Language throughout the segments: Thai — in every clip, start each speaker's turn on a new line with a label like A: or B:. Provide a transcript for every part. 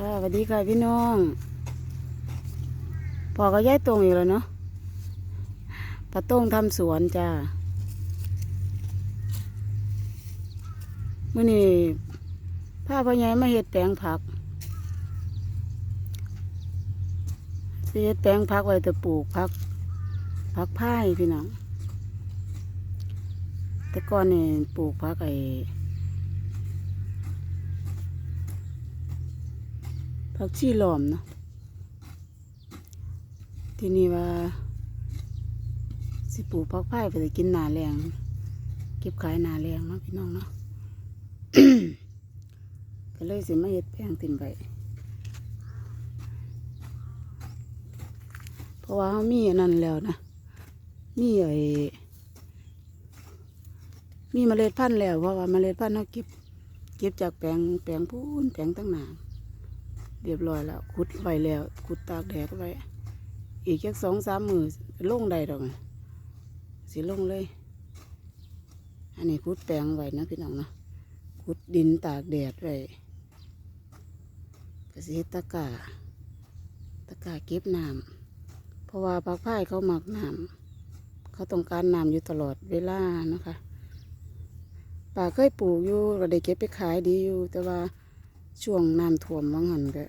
A: ค่ะสวัสดีค่ะพี่น้องพอก็ย้ายตรงอีกแล้วเนาะปะต้งทำสวนจ้ามื่อนี้พาพ่อใหญ่มาเฮ็ดแปลงผักเฮ็ดแปลงผักไว้แต่ปลูกผักผักพายพี่น้องแต่ก่อนนี่ปลูกผักไอ้ ผักชีหลอมเนาะทีนี่ว่า สิปลูกผักไผ่ไปจะกินหนาแรงเก็บขายหนาแรงเนาะพี่น้องเนาะก็เลยสิมาเฮ็ดแพงติ่มไปเพราะว่าเขามีอันนั้นแล้วนะมีไอ้มีเมล็ดพันธุ์แล้วเพราะว่าเมล็ดพันธุ์เขาเก็บเก็บจากแปลงแปลงพูนแปลงตั้งนาน เรียบร้อยแล้วขุดไว้แล้วขุดตากแดดไว้ อีกแค่สองสามมือลงได้ดอกสิลงเลย อันนี้ขุดแปลงไว้นะพี่น้องนะขุดดินตากแดดไว้ก็สิเฮ็ดตะกาตะกาเก็บน้ำเพราะว่าปลาพาเขาหมักน้ำเขาต้องการน้ำอยู่ตลอดเวลานะคะป่าเคยปลูกอยู่ก็ได้เก็บไปขายดีอยู่ แต่ว่า ช่วงน้ำท่วมวังหันก็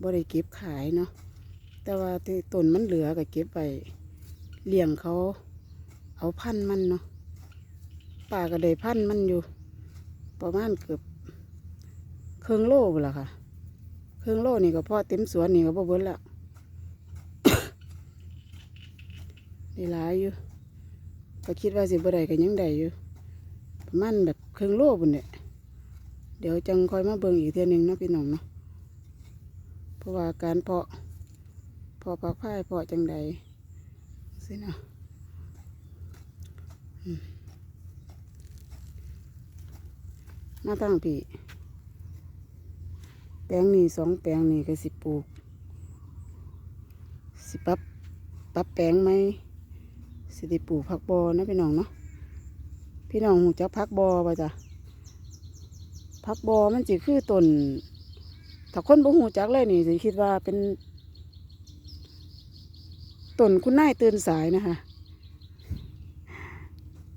A: บ่ได้เก็บขายเนาะแต่ว่าต้นมันเหลือก็เก็บไปเลี้ยงเขาเอาพันมันเนาะป่าก็ได้พันมันอยู่ ประมาณเกือบเครื่องโลพุ่นละค่ะ เครื่องโล่นี่ก็พอเต็มสวนนี่ก็บ่เบิดละได้หลายอยู่ก็คิดว่าสิบ่ได้ก็ยังได้อยู่ประมาณแบบเครื่องโลบุ่นเนี่ย เดี๋ยวจังคอยมาเบิ่งอีกเทียนึงเนาะพี่น้องเนาะเพราะว่าการเพาะเพาะผักพายเพาะจังใดสิเนาะมาตั้งพี่แปลงนี้สองแปลงนี้ก็สิปลูก สิปับปับแปลงไหมสิได้ปลูกผักบอนะพี่น้องเนาะพี่น้องหูจักผักบอป่ะจ๊ะ ผักบอมันสิคือต้นถ้าคนบ่หูจักเลยนี่สิคิดว่าเป็นต้นคุณนายตื่นสายนะคะ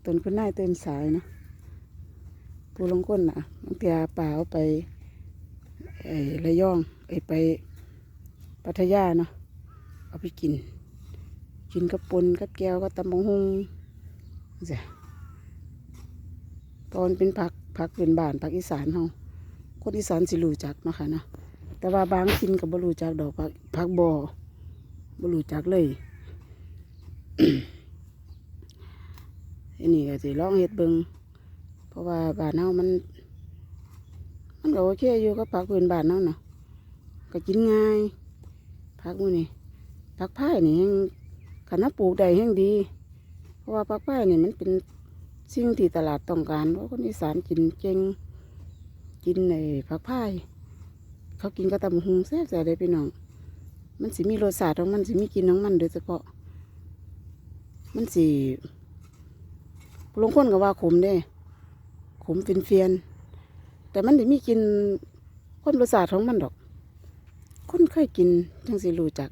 A: ต้นคุณนายตื่นสายเนาะผู้ลงก้นน่ะบางทีป่าเอาไปไอ้ระยองไอ้ไปพัทยาเนาะเอาไปกิน กินกับปนกับแก้วกับตำบังฮงจ้ะ ตอนเป็นผักผักเป็นบ้านผักอีสานเฮาคนอีสานสิรู้จักนาะค่ะนะแต่ว่าบางถิ่นก็บ่รู้จักดอกผักผักบอบรู้จักเลยอันนี้ก็สิลองเฮ็ดเบิงเพราะว่าบ้านเฮามัน มันก็โอเคอยู่กับผักพื้นบ้านเฮานะก็กินง่ายผักมื้อนี้ผักพายนี่แฮงคันเราปลูกได้แฮงดี เพราะว่าผักพายนี่มันเป็น สิ่งที่ตลาดต้องการเพราะคนอีสานกินเก่งกินในผักพายเขากินกระตำหุงแซ่บๆเลยพี่น้อง มันสิมีรสชาติของมันสิมีกินของมันโดยเฉพาะ มันสิลงคนก็ว่าขมเด้ขมเฟียนๆแต่มันสิมีกินคนรสชาติของมันดอก คนเคยกินจังสิรู้จัก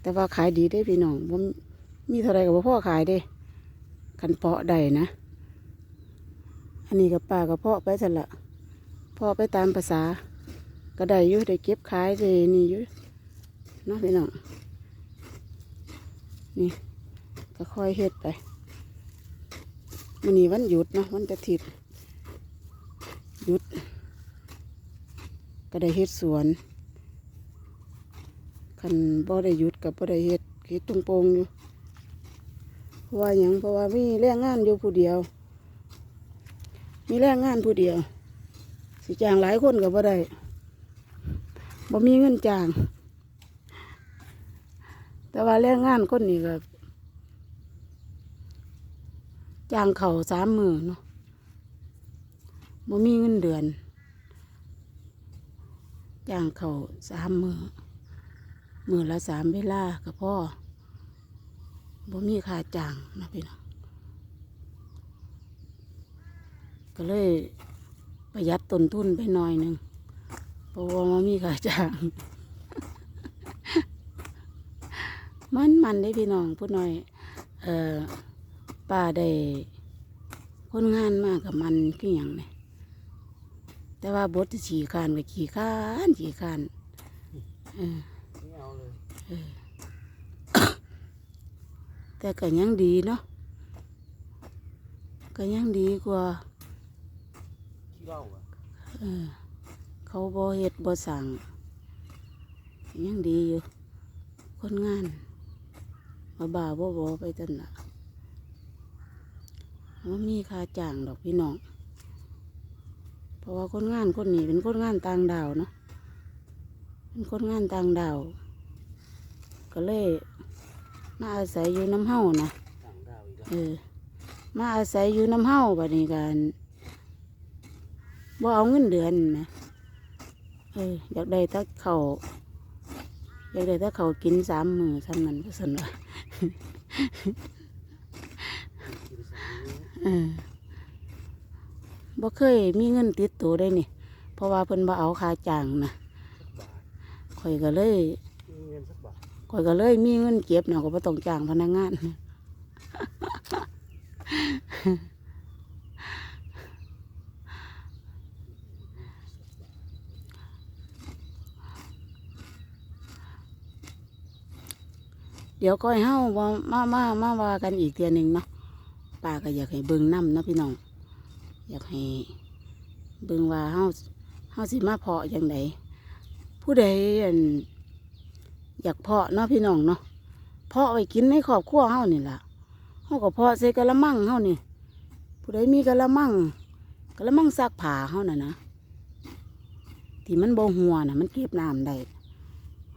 A: แต่ว่าขายดีได้พี่น้องบ่มีเท่าไรกับพ่อขายเด้คันเพาะได้นะ อันนี้กับป่ากับพาะไปสละพาะไปตามภาษา ก็ได้อยู่ได้เก็บขายได้นี่อยู่เนาะพี่น้องนี่ก็ค่อยเฮ็ดไปมันนี้วันหยุดเนาะวันอาทิตย์หยุด ก็ได้เฮ็ดสวนคันบ่ได้หยุดกับบ่ได้เฮ็ดเฮ็ดตุงโปงอยู่เพราะว่ายังเพราะว่ามีแรงงานอยู่ผู้เดียว มีแรงงานผู้เดียว สิจ้างหลายคนก็บ่ได้บ่มีเงินจ้าง แต่ว่าแรงงานคนนี้ก็จ้างเขาสามมือเนาะบ่มีเงินเดือนจ้างเขาสามมือมือละสามเวลาก็พอบ่มีค่าจ้างนะพี่น้อง ก็เลยประหยัดต้นทุนไปหน่อยหนึ่งเพราะว่ามันมีค่าจ้างมันมันได้พี่น้องพูดหน่อย เอ่อป้าได้คนงานมากกับมันคืออย่างเนี่ยแต่ว่าบทที่ขี่คานกับขี่ขานขี่ข้านเออแต่ก็ยังดีเนาะก็ยังดีกว่า
B: เหล้าอะ
A: เออเขาบ่เฮ็ดบ่สั่งยังดีอยู่ คนงานมาบ่าบ่บอไปตันละว่ามีค่าจ้างดอกพี่น้อง เพราะว่าคนงานคนนี้เป็นคนงานต่างดาวเนาะเป็นคนงานต่างดาว ก็เลยมาอาศัยอยู่น้ำเฮานะ
B: ต่างดาวอีกแล้ว
A: เออมาอาศัยอยู่น้ำเฮาบัดนี้กัน บ่เอาเงินเดือนนะเอออยากได้ถ้าเขาวอยากได้ถ้าเขาวกินสามมือซ้ำนั้นก็สนว่า
B: กินสามมื้อ
A: เออบ่เคยมีเงินติดตัวได้นี่ เพราะว่าเพิ่นบ่เอาค่าจ้างนะ
B: สักบาท
A: ข่อยก็เลย
B: มีเงินสักบาท
A: ข่อยก็เลยมีเงินเก็บเนาะก็บ่ต้องจ้างพนักงาน เดี๋ยวก็ให้เฮาว่ามามามาว่ากันอีกเทียหนึ่งเนาะป้าก็อยากให้เบิ่งน้ำเนาะพี่น้อง อยากให้เบิ่งว่าเฮาเฮาสิมาเพาะอย่างไดผู้ใดอยากเพาะเนาะพี่น้องเนาะเพาะไว้กินในครอบครัวเฮานี่ล่ะเฮาก็เพาะใส่กะละมังเฮานี่ผู้ใดมีกะละมังกะละมังซักผ้าเฮาน่ะนะที่มันบ่หัวน่ะมันเก็บน้ำได้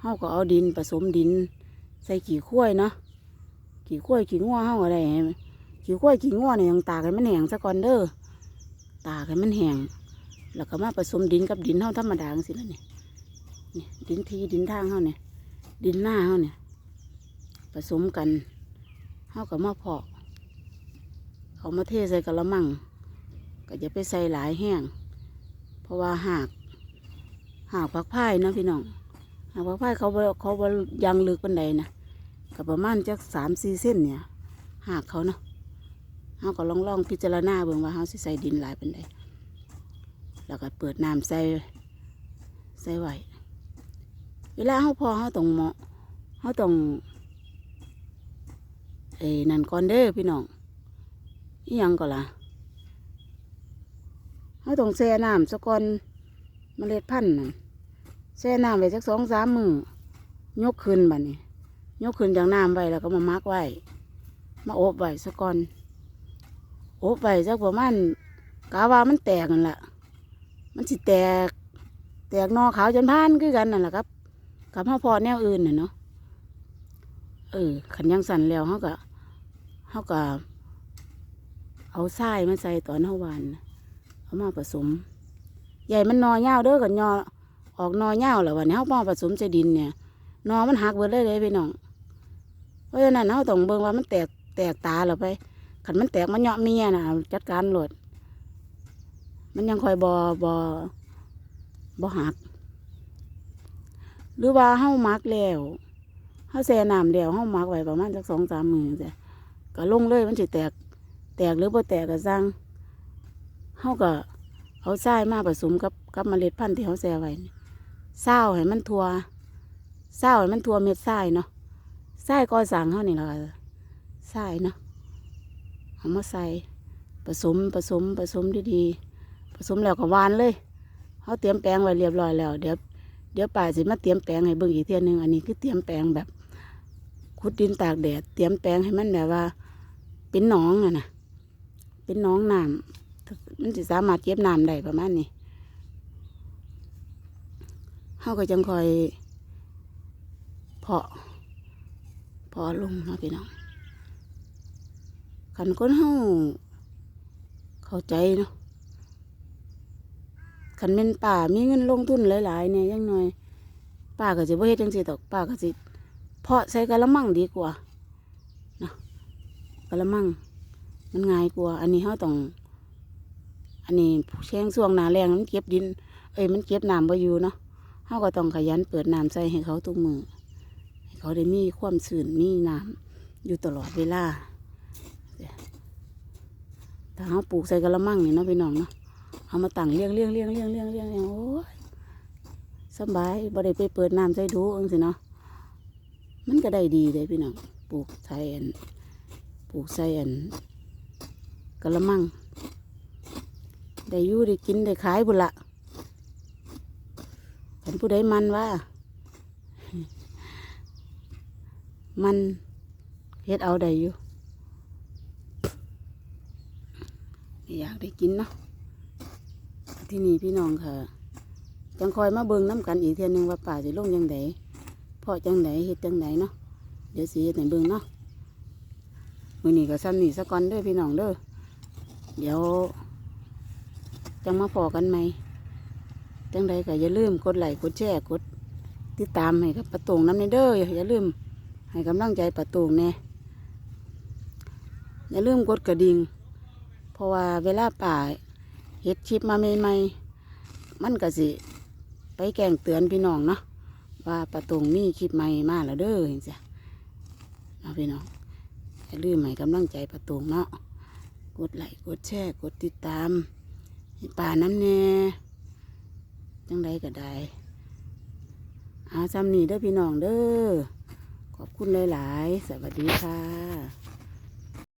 A: เฮาก็เอาดินผสมดิน ใส่ขี้ข้วยเนาะขี้ข้วยขี้งัวเฮาอะไรขี้ข้วยขี้งัวเนี่ยยังตากให้มันแห้งซะก่อนเด้อตากให้มันแห้งแล้วก็มาผสมดินกับดินเฮาธรรมดาจังซี่แล้วนี่นี่ดินทีดินทางเฮาเนี่ยดินหน้าเฮาเนี่ยผสมกันเฮาก็มาเพาะเอามาเทใส่กระมังก็จะไปใส่หลายแห้งเพราะว่าหากหากผักพายนะพี่น้องหากว่าไผ่เขาเขาบยังลึกปันใดนะ ก็ประมาณจักสามสี่เส้นเนี่ยหากเขาเนาะเฮาก็ลองลองพิจารณาเบิ่งว่าเฮาสิใส่ดินหลายเปันใดแล้วก็เปิดน้ำใส่ใส่ไว้เวลาเฮาพอเฮาต้องเหมาะเฮาต้องเอ้นั่นก่อนเด้อพี่น้องอียังก็ล่ะเฮาต้องแช่น้ำซะก่อนเมล็ดพันธุ์แช่น้ำไว้สักสองสามมือยกขึ้นบัดนี้ ยกขึ้นจากน้ำไว้แล้วก็มามักไว้ มาอบไว้สักก่อนอบไว้สักประมาณกาว่ามันแตกนั่นแหละมันสิแตก แตกนอขาวจนพานคือกันนั่นแหละครับ กับพ่อพอแนวอื่นน่ะเนาะเออขันยังสั่นแล้วเขาก็เขาก็เอาทรายมาใส่ตอนเฮาหวานเอามาผสม ใหญ่มันนอยาเด้อกับยอออกนอเง่าแล้ววันนี้เขาป้อผสมใส่ดินเนี่ยนอมันหักเบิดเลยเลยพี่น้อง ราะฉะนั้นเขาต้องเบิ่งว่ามันแตกแตกตาเราไปขันมันแตกมันเหยาะเมียนะจัดการโหลด มันยังคอยบอบอบอหัก หรือว่าเฮามักแล้วเฮาแช่น้ำแล้วเฮามักไว้ประมาณสักสองสามมือจ้ะก็ลงเลยมันสิแตก แตกหรือบ่แตกก็สร้างเฮาก็เอาทรายมาผสมกับกับเมล็ดพันธุ์ที่เฮาแช่ไว้เศร้าให้มันทัวเศร้าให้มันทัวเม็ดทรายเนาะ ทรายก็สั่งเขานี่แหละค่เนาะเอามาใส่ผสมผสมผสมดีๆผสมแล้วก็หวานเลยเขาเตรียมแปลงไว้เรียบร้อยแล้ว เดี๋ยวเดี๋ยวป่าสิมาเตรียมแปลงให้เบิ่งอีกเทียหนึงอันนี้คือเตรียมแปลงแบบขุดดินตากแดดเตรียมแปลงให้มันแบบว่า เป็นหนองอะนะเป็นหนองน้ำมันจะสามารถเก็บน้ำได้ประมาณนี้เฮาก็จังคอยเพาะ พาะลงเนาะพี่น้องคันคนเฮาเข้าใจเนาะคันเป็นป่ามีเงินลงทุนหลาย ๆ เนี่ยยังน้อยป้าก็สิบ่เฮ็ดจังซี่ดอกป้าก็สิเพาะใส่กะละมังดีกว่าเนาะกะละมังมันง่ายกว่า อันนี้เฮาต้อง อันนี้แช่งช่วงหนาแรงมันเก็บดิน เอ้ยมันเก็บน้ำบ่อยู่เนาะเฮาก็ต้องขยันเปิดน้ำใส่ให้เขาทุกมือ เขาได้มีความสื่นมีน้ำอยู่ตลอดเวลาถ้าเฮาปลูกใส่กระมังนี่เนาะพี่น้องเนาะเอามาตั้งเลี้ยงเลี้ยงเลี้ยงเลี้ยงเลี้ยงเลี้ยงเรียงโอ้ยสบายบ่ได้ไปเปิดน้ำใส่ดูจังซี่เนาะมันก็ได้ดีเลยพี่น้องปลูกใส่อันปลูกใส่อันกระมังได้ยู่ได้กินได้ขายบุนละฉันผู้ใดมันว่า มันเฮ็ดเอาได้อยู่อยากได้กินเนาะที่นี่พี่น้องค่ะ จังคอยมาเบิ่งน้ำกันอีกเทียหนึงว่าป่าสิลงยังไงเพาะจังไดเฮ็ดจังไดเนาะเดี๋ยวสิเฮ็ดให้เบิ่งเนาะมื้อนี้ก็ซ้ำนี่ซะก่อนเด้อพี่น้องเด้อเดี๋ยว จังมาพอกันไหมจังใดก็อย่าลืมกดไลค์กดแชร์กดติดตามให้กับประตงน้ำในเด้ออย่าลืม ให้กำลังใจประตูงแน่อย่าลืมกดกระดิ่งเพราะว่าเวลาป่าเฮ็ดคลิปมาใหม่ๆมันก็สิไปแกงเตือนพี่น้องเนาะว่าประตูงมีคลิปใหม่มาแล้วเด้อเห็นจ้ะเอาพี่น้องอย่าลืมให้กำลังใจประตูงเนาะกดไลค์กดแชร์กดติดตามป่าน้ำแน่จังใดก็ได้เอาซ้ำนี่เด้อพี่น้องเด้อ ขอบคุณหลาย ๆ สวัสดีค่ะ